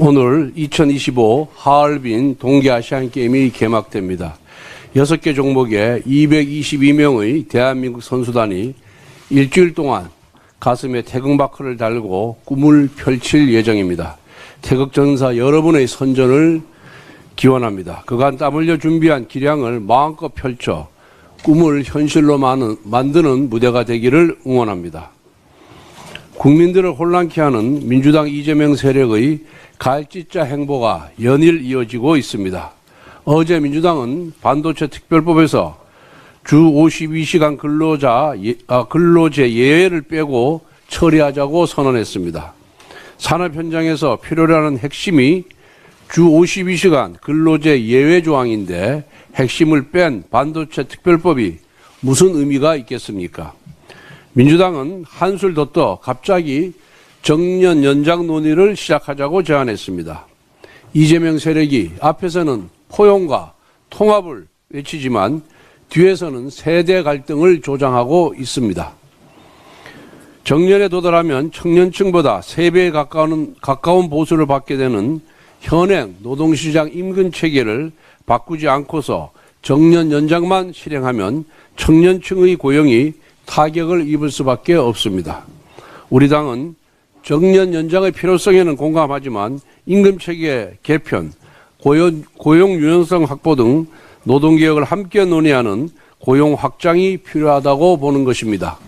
오늘 2025 하얼빈 동계아시안 게임이 개막됩니다. 6개 종목에 222명의 대한민국 선수단이 일주일 동안 가슴에 태극마크를 달고 꿈을 펼칠 예정입니다. 태극전사 여러분의 선전을 기원합니다. 그간 땀 흘려 준비한 기량을 마음껏 펼쳐 꿈을 현실로 만드는 무대가 되기를 응원합니다. 국민들을 혼란케 하는 민주당 이재명 세력의 갈짓자 행보가 연일 이어지고 있습니다. 어제 민주당은 반도체 특별법에서 주 52시간 근로자 예- 아, 근로제 예외를 빼고 처리하자고 선언했습니다. 산업 현장에서 필요로 하는 핵심이 주 52시간 근로제 예외 조항인데 핵심을 뺀 반도체 특별법이 무슨 의미가 있겠습니까? 민주당은 한술 더 떠 갑자기 정년 연장 논의를 시작하자고 제안했습니다. 이재명 세력이 앞에서는 포용과 통합을 외치지만 뒤에서는 세대 갈등을 조장하고 있습니다. 정년에 도달하면 청년층보다 3배에 가까운, 가까운 보수를 받게 되는 현행 노동시장 임금 체계를 바꾸지 않고서 정년 연장만 실행하면 청년층의 고용이 타격을 입을 수밖에 없습니다. 우리 당은 정년 연장의 필요성에는 공감하지만 임금 체계 개편, 고용, 고용 유연성 확보 등 노동개혁을 함께 논의하는 고용 확장이 필요하다고 보는 것입니다.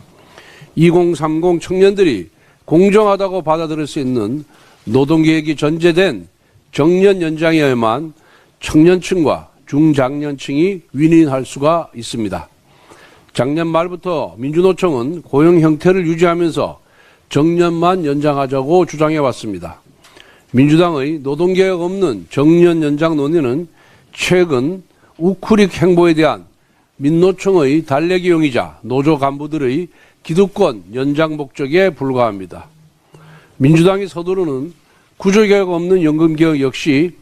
2030 청년들이 공정하다고 받아들일 수 있는 노동계획이 전제된 정년 연장이어야만 청년층과 중장년층이 윈윈할 수가 있습니다. 작년 말부터 민주노총은 고용 형태를 유지하면서 정년만 연장하자고 주장해 왔습니다. 민주당의 노동개혁 없는 정년 연장 논의는 최근 우크릭 행보에 대한 민노총의 달래기용이자 노조 간부들의 기득권 연장 목적에 불과합니다. 민주당이 서두르는 구조개혁 없는 연금개혁 역시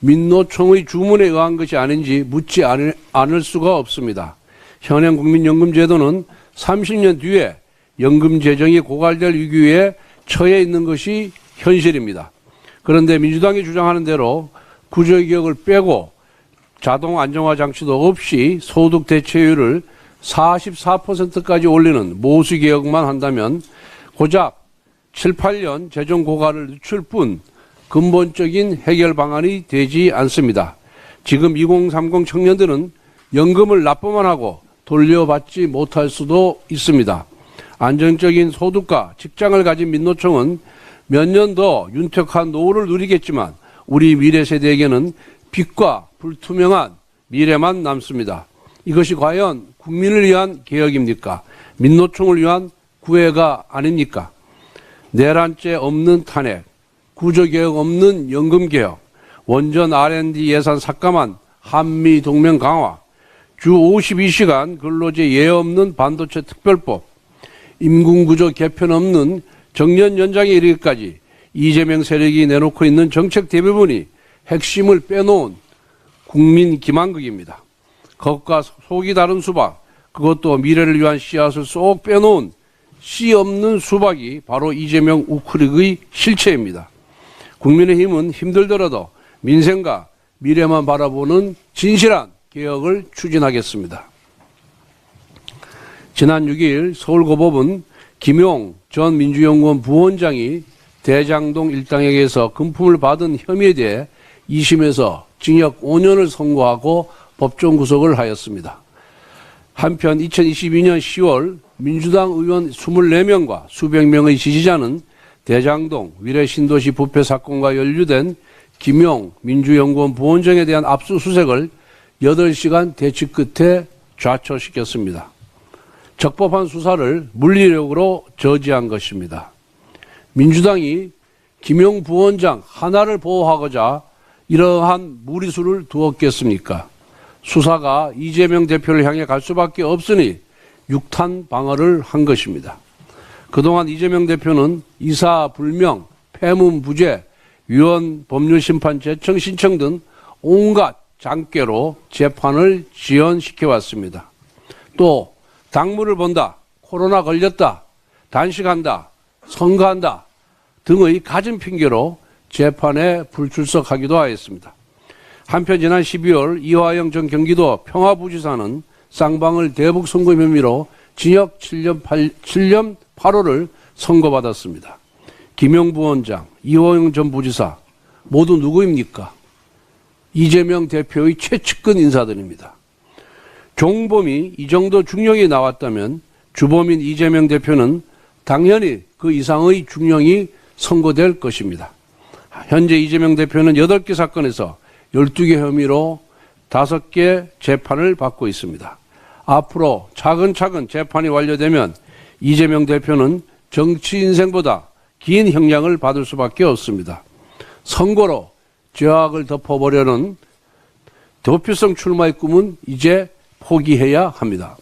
민노총의 주문에 의한 것이 아닌지 묻지 않을, 수가 없습니다. 현행 국민연금제도는 30년 뒤에 연금 재정이 고갈될 위기에 처해 있는 것이 현실입니다. 그런데 민주당이 주장하는 대로 구조개혁을 빼고 자동 안정화 장치도 없이 소득 대체율을 44%까지 올리는 모수 개혁만 한다면 고작 7, 8년 재정 고갈을 늦출 뿐 근본적인 해결 방안이 되지 않습니다. 지금 2030 청년들은 연금을 납부만 하고 돌려받지 못할 수도 있습니다. 안정적인 소득과 직장을 가진 민노총은 몇 년 더 윤택한 노후를 누리겠지만 우리 미래 세대에게는 빛과 불투명한 미래만 남습니다. 이것이 과연 국민을 위한 개혁입니까? 민노총을 위한 구애가 아닙니까? 내란죄 없는 탄핵, 구조개혁 없는 연금개혁, 원전 R&D 예산 삭감한 한미 동맹 강화, 주 52시간 근로제 예외 없는 반도체 특별법, 임금구조 개편 없는 정년 연장에 이르기까지 이재명 세력이 내놓고 있는 정책 대부분이 핵심을 빼놓은 국민 기만극입니다. 겉과 속이 다른 수박, 그것도 미래를 위한 씨앗을 쏙 빼놓은 씨 없는 수박이 바로 이재명 우크릭의 실체입니다. 국민의힘은 힘들더라도 민생과 미래만 바라보는 진실한 개혁을 추진하겠습니다. 지난 6일 서울고법은 김용 전 민주연구원 부원장이 대장동 일당에게서 금품을 받은 혐의에 대해 2심에서 징역 5년을 선고하고 법정 구속을 하였습니다. 한편 2022년 10월 민주당 의원 24명과 수백 명의 지지자는 대장동 위례 신도시 부패 사건과 연루된 김용 민주연구원 부원장에 대한 압수수색을 8시간 대치 끝에 좌초시켰습니다. 적법한 수사를 물리력으로 저지한 것입니다. 민주당이 김용 부원장 하나를 보호하고자 이러한 무리수를 두었겠습니까? 수사가 이재명 대표를 향해 갈 수밖에 없으니 육탄 방어를 한 것입니다. 그동안 이재명 대표는 이사 불명, 폐문 부재, 위원 법률심판 제청 신청 등 온갖 장깨로 재판을 지연시켜 왔습니다. 또 당무를 본다, 코로나 걸렸다, 단식한다, 선거한다 등의 가진 핑계로 재판에 불출석하기도 하였습니다. 한편 지난 12월 이화영 전 경기도 평화부지사는 쌍방을 대북 선거 혐의로 징역 7년, 8, 7년 8월을 선고받았습니다. 김영 부 원장, 이화영 전 부지사 모두 누구입니까? 이재명 대표의 최측근 인사들입니다. 종범이 이 정도 중형이 나왔다면 주범인 이재명 대표는 당연히 그 이상의 중형이 선고될 것입니다. 현재 이재명 대표는 8개 사건에서 12개 혐의로 5개 재판을 받고 있습니다. 앞으로 차근차근 재판이 완료되면 이재명 대표는 정치 인생보다 긴 형량을 받을 수밖에 없습니다. 선거로 죄악을 덮어보려는 도피성 출마의 꿈은 이제 포기해야 합니다.